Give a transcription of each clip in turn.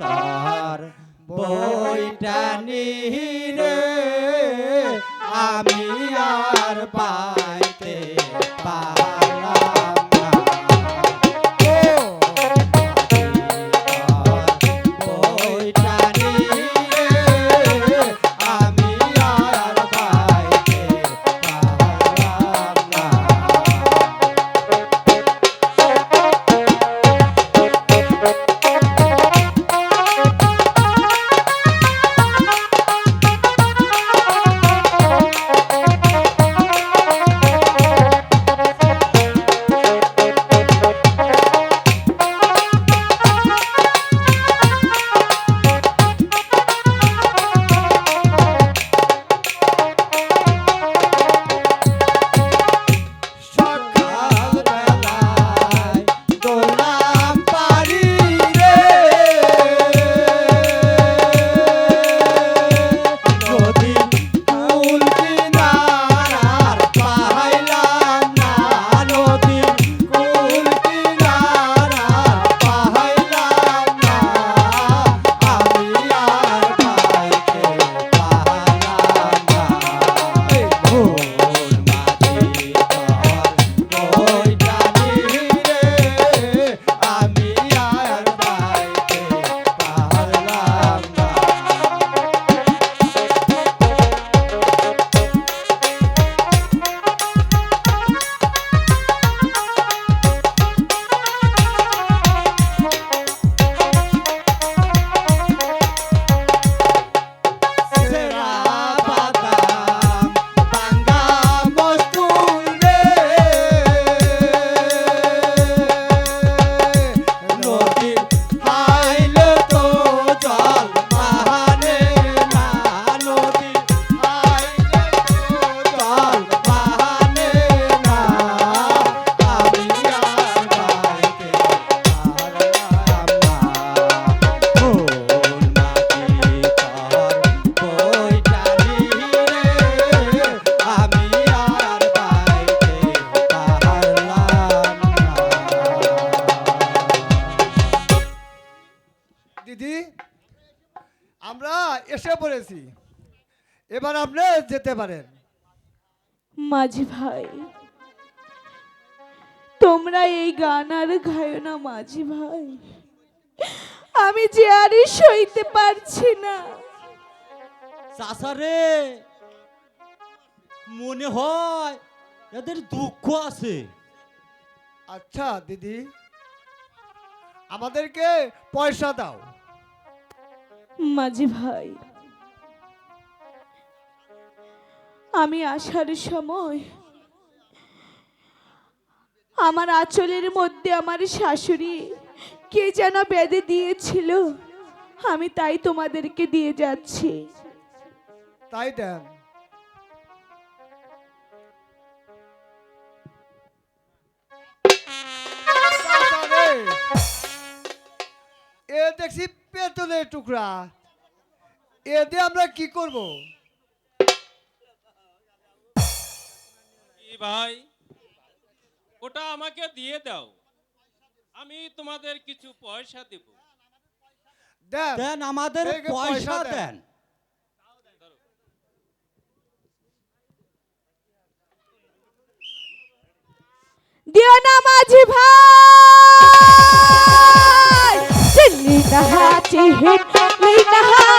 তার বইটা নিরে আমি আর পাইতে পা যেতে পারেন। মাঝি ভাই তোমরা এই গান আর গায়ো না মাঝি ভাই। আমি যে আর সইতে পারছি না। চাষারে মনে হয় এদের দুঃখ আছে। আচ্ছা দিদি আমাদেরকে পয়সা দাও। মাঝি ভাই আমি আসার সময় আমার আঁচলের মধ্যে আমার শাশুড়ি কে যেন বেঁধে দিয়েছিল। আমি তাই তোমাদেরকে দিয়ে যাচ্ছি। তাই দেন। এ দেখছি পেতলের টুকরা। এ দিয়ে আমরা কি করব? ভাই ওটা আমাকে দিয়ে দাও। আমি তোমাদের কিছু পয়সা দেব। দেন। আমাদের পয়সা দেন। দেন। দিও না মাঝি ভাই। চিল্লি নাহা চিল্লি নাহা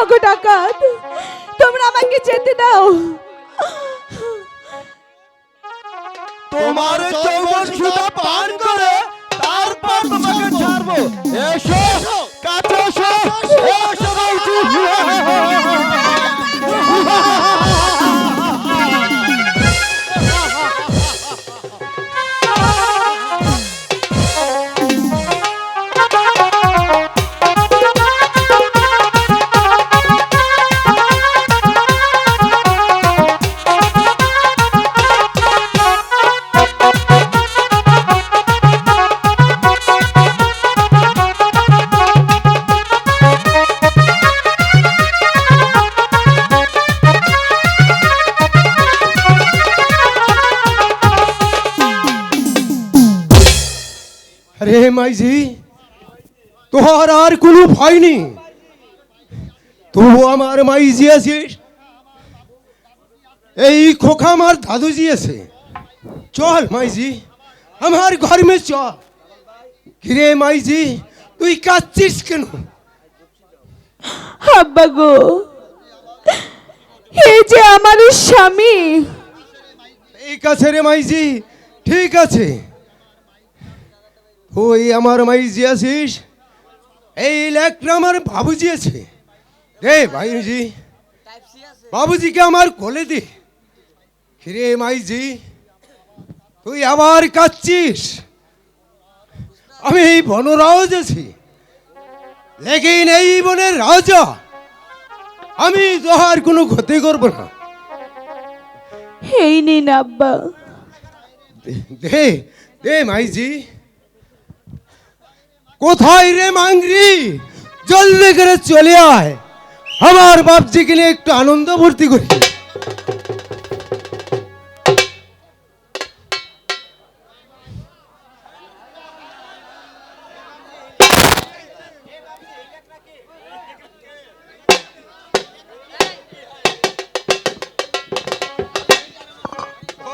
ওগো ডাকাত তোমরা আমাকে যেতে দাও তোমার চৌবন সুতা পান করে তারপর তোমাকে ছাড়বো এসো এসো এসো মাইজি তোর আর কোনো ভয় নেই তুই আমার এই খোখা আমার চল মাইজি আমার ঘর মে চল। কিরে মাইজি তুই কাঁদছিস কেন? আব্বা গো এই যে আমার স্বামী। ঠিক আছে রে মাইজি ঠিক আছে। ওই আমার মাইজি আছিস? এই লেকটা আমার বাবুজি আছে। রে ভাইজি। বাবুজিকে আমার কোলে দে। কিরে মাইজি তুই আবার কাচ্ছিস আমি এই বনরাজ আছি। লেকিন এই বনের রাজা। আমি তোহার কোনো ক্ষতি করব না। এই নিন আব্বা। দে দে মাইজি। কোথায় রে মাংরি? জলদি করে চলে আয়। আমার বাপজিকে নিয়ে একটু আনন্দ ভর্তি করি।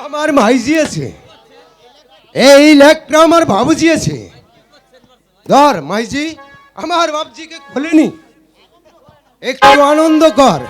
আমার মাইজি আছে এই লেকটা আমার বাবুজি আছে ধর মাইজি আমার বাপজিকে খোলেনি। একটু আনন্দ কর।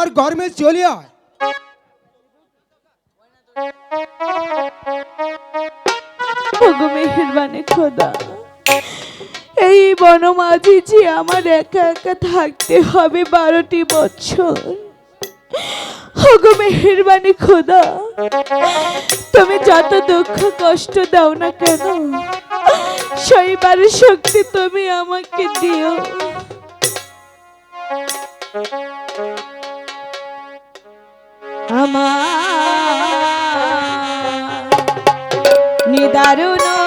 আমার চলে আয়। ওগো মেহেরবানে খোদা, এই বনমাঝি যে আমার একা একা থাকতে হবে বারোটি বছর, ওগো মেহেরবানি খোদা, তুমি যত দুঃখ কষ্ট দাও না কেন, সইবার শক্তি তুমি আমাকে দিও। আমার। নিদারুণ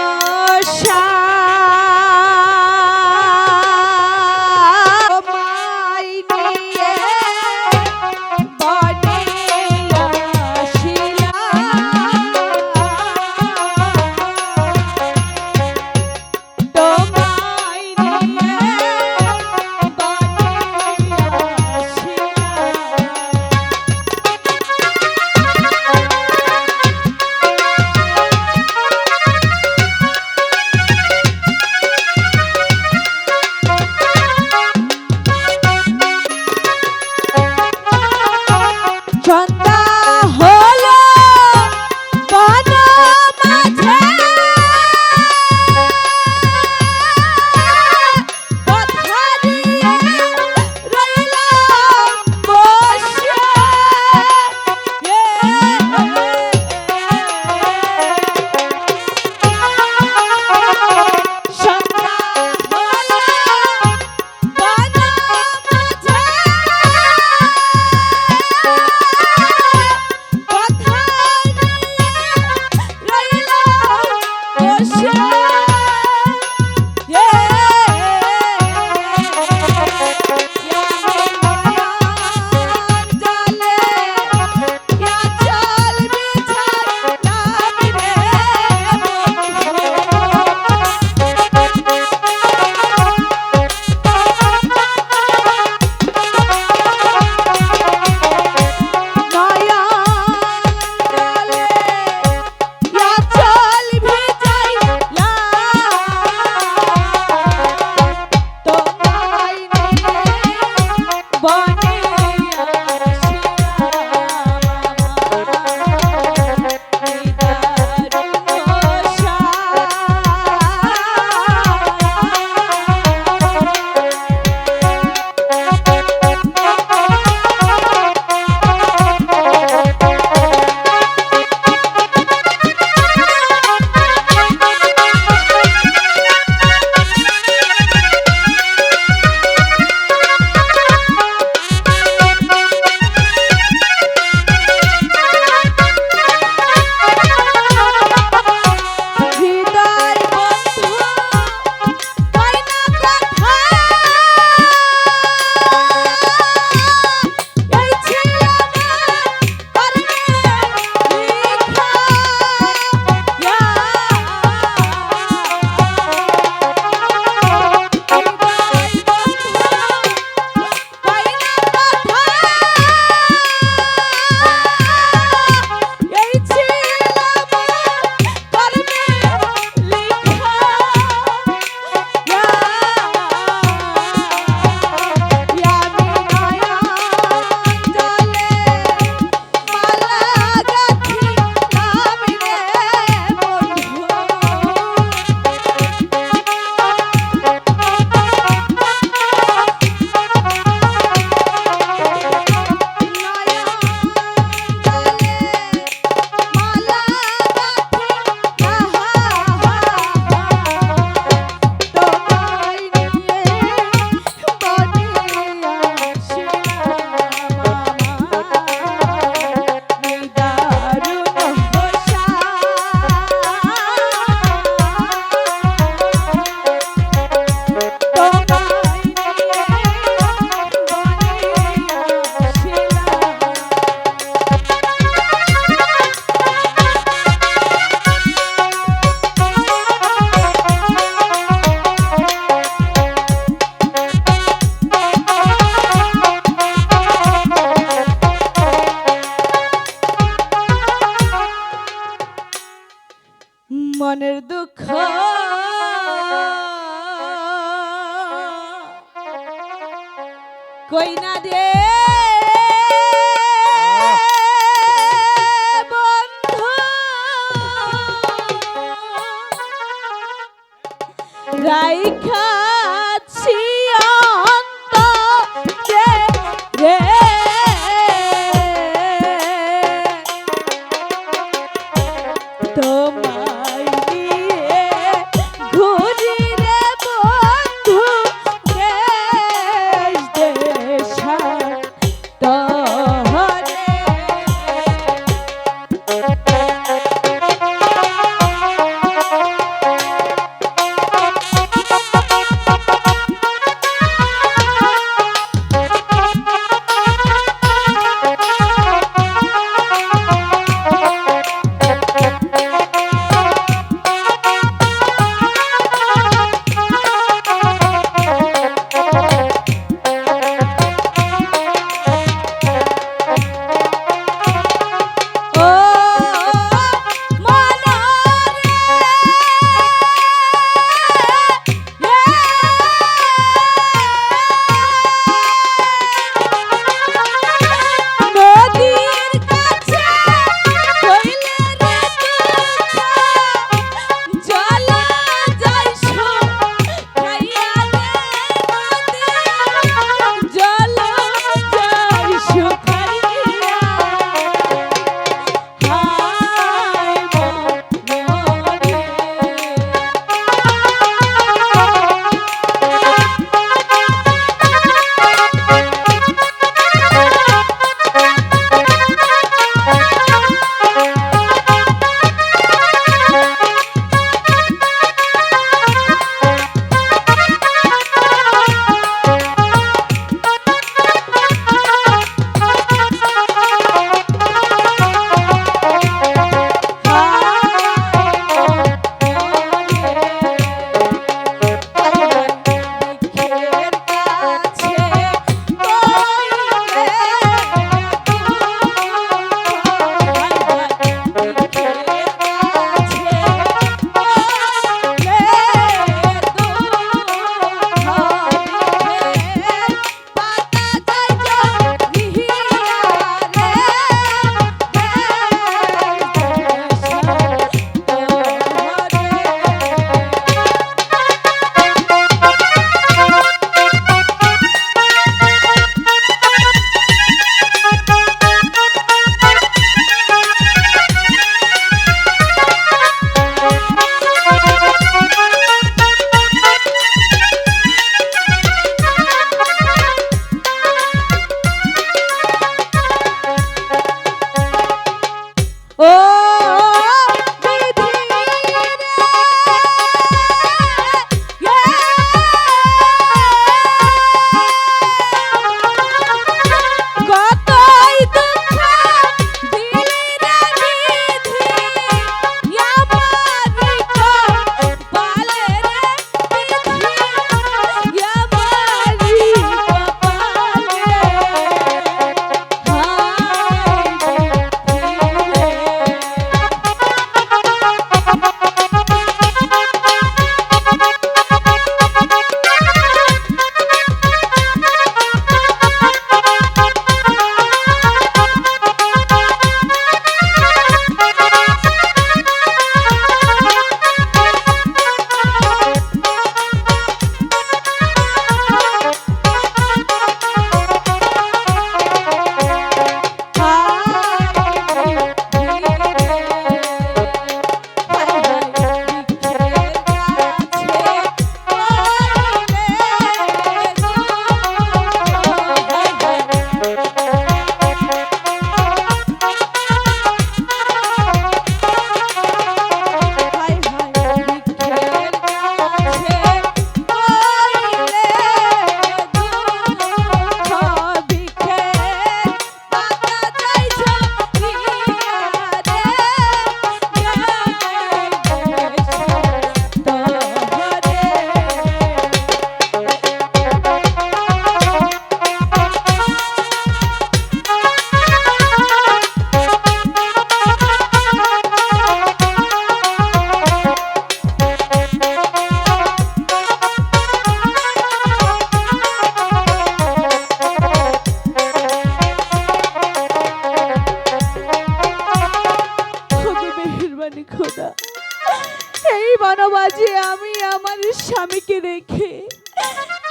Oh!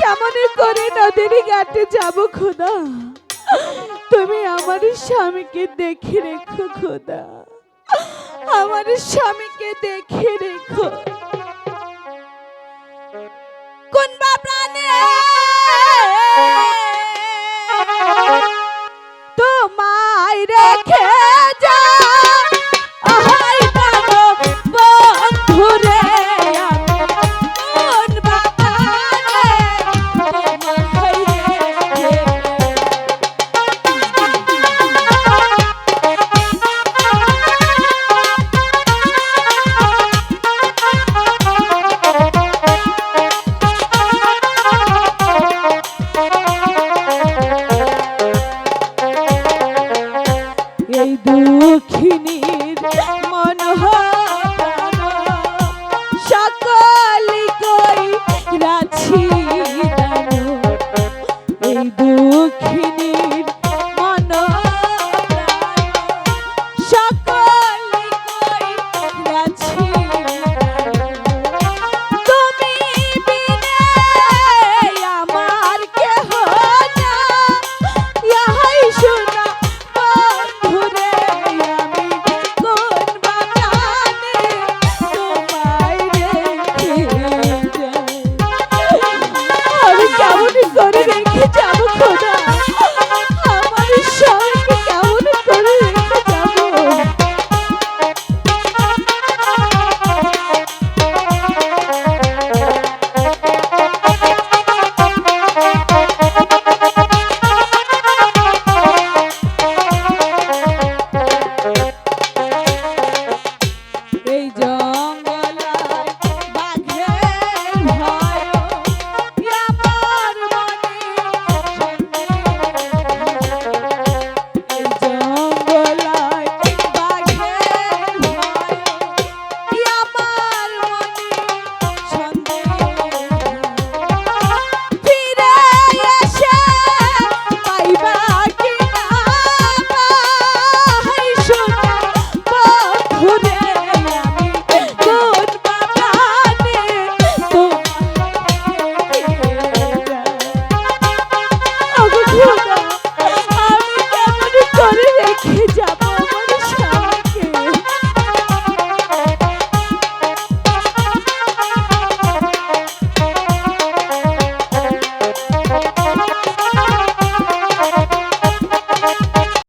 কেমন করে নদীর ঘাটে যাব খোদা? তুমি আমার স্বামীকে দেখে রেখো খোদা। আমার স্বামীকে দেখে রেখো। কোন বা